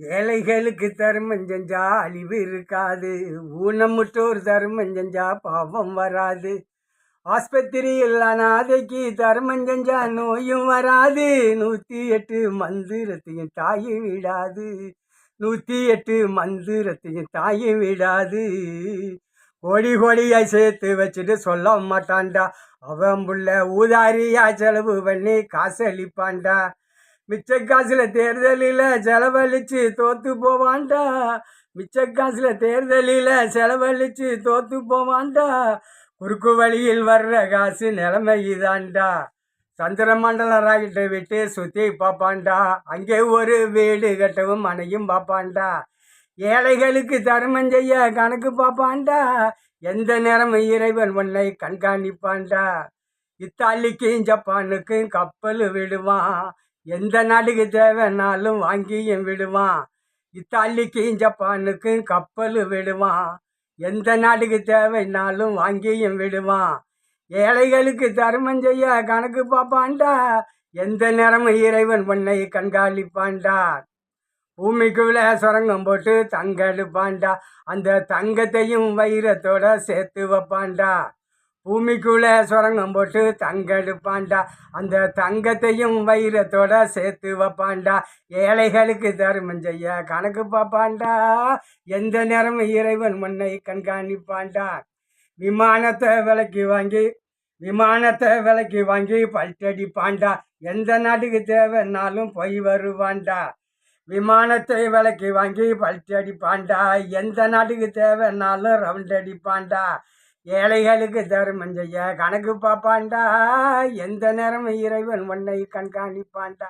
ஏழைகளுக்கு தர்மம் செஞ்சா அழிவு இருக்காது. ஊனமுற்றோர் தர்மம் செஞ்சா பாவம் வராது. ஆஸ்பத்திரியில் அனாதைக்கு தர்மம் செஞ்சா நோயும் வராது. நூற்றி எட்டு மந்திரத்தையும் தாயி விடாது. நூற்றி எட்டு மந்திரத்தையும் தாயும் விடாது. கோடி கோடியாய் சேர்த்து வச்சுட்டு சொல்ல மாட்டான்டா. அவன் புள்ள ஊதாரியா செலவு பண்ணி காசு அளிப்பான்டா. மிச்ச காசுல தேர்தலில் செலவழிச்சு தோத்து போவான்டா. மிச்ச காசுல தேர்தலில் செலவழிச்சு தோத்து போவான்டா. குறுக்கு வழியில் வர்ற காசு நிலைமை இதான்டா சந்திரமண்டல ராக்கெட்டை விட்டு சுற்றி பார்ப்பான்டா அங்கே ஒரு வீடு கட்டவும் மனையும் பார்ப்பான்டா ஏழைகளுக்கு தர்மம் செய்ய கணக்கு பார்ப்பான்டா எந்த நேரமும் இறைவன் உன்னை கண்காணிப்பான்டா. இத்தாலிக்கும் ஜப்பானுக்கும் கப்பல் விடுவான். எந்த நாட்டுக்கு தேவைன்னாலும் வாங்கியும் விடுவான். இத்தாலிக்கும் ஜப்பானுக்கும் கப்பல் விடுவான். எந்த நாட்டுக்கு தேவைன்னாலும் வாங்கியும் விடுவான். ஏழைகளுக்கு தர்மம் செய்ய கணக்கு பார்ப்பான்டா. எந்த நேரமும் இறைவன் பண்ணை கண்காணிப்பான்டா. பூமிக்குள்ளே சுரங்கம் போட்டு தங்க எடுப்பான்டா. அந்த தங்கத்தையும் வைரத்தோட சேர்த்து வைப்பான்டா. பூமிக்குள்ளே சுரங்கம் போட்டு தங்க எடுப்பான்டா அந்த தங்கத்தையும் வைரத்தோட சேர்த்து வைப்பாண்டா. ஏழைகளுக்கு தருமம் செய்ய கணக்கு பார்ப்பாண்டா. எந்த நேரமும் இறைவன் முன்னை கண்காணிப்பாண்டா. விமானத்தை விலைக்கு வாங்கி விமானத்தை விலைக்கு வாங்கி பல்ட்டடிப்பான்டா எந்த நாட்டுக்கு தேவைன்னாலும் போய் வருவான்டா விமானத்தை விலைக்கு வாங்கி பல்ட்டி எந்த நாட்டுக்கு தேவைன்னாலும் ரவுண்ட் அடிப்பாண்டா. ஏழைகளுக்கு தர்மம் செய்ய கணக்கு பார்ப்பான்டா எந்த நேரமும் இறைவன் உன்னை கண்காணிப்பான்டா.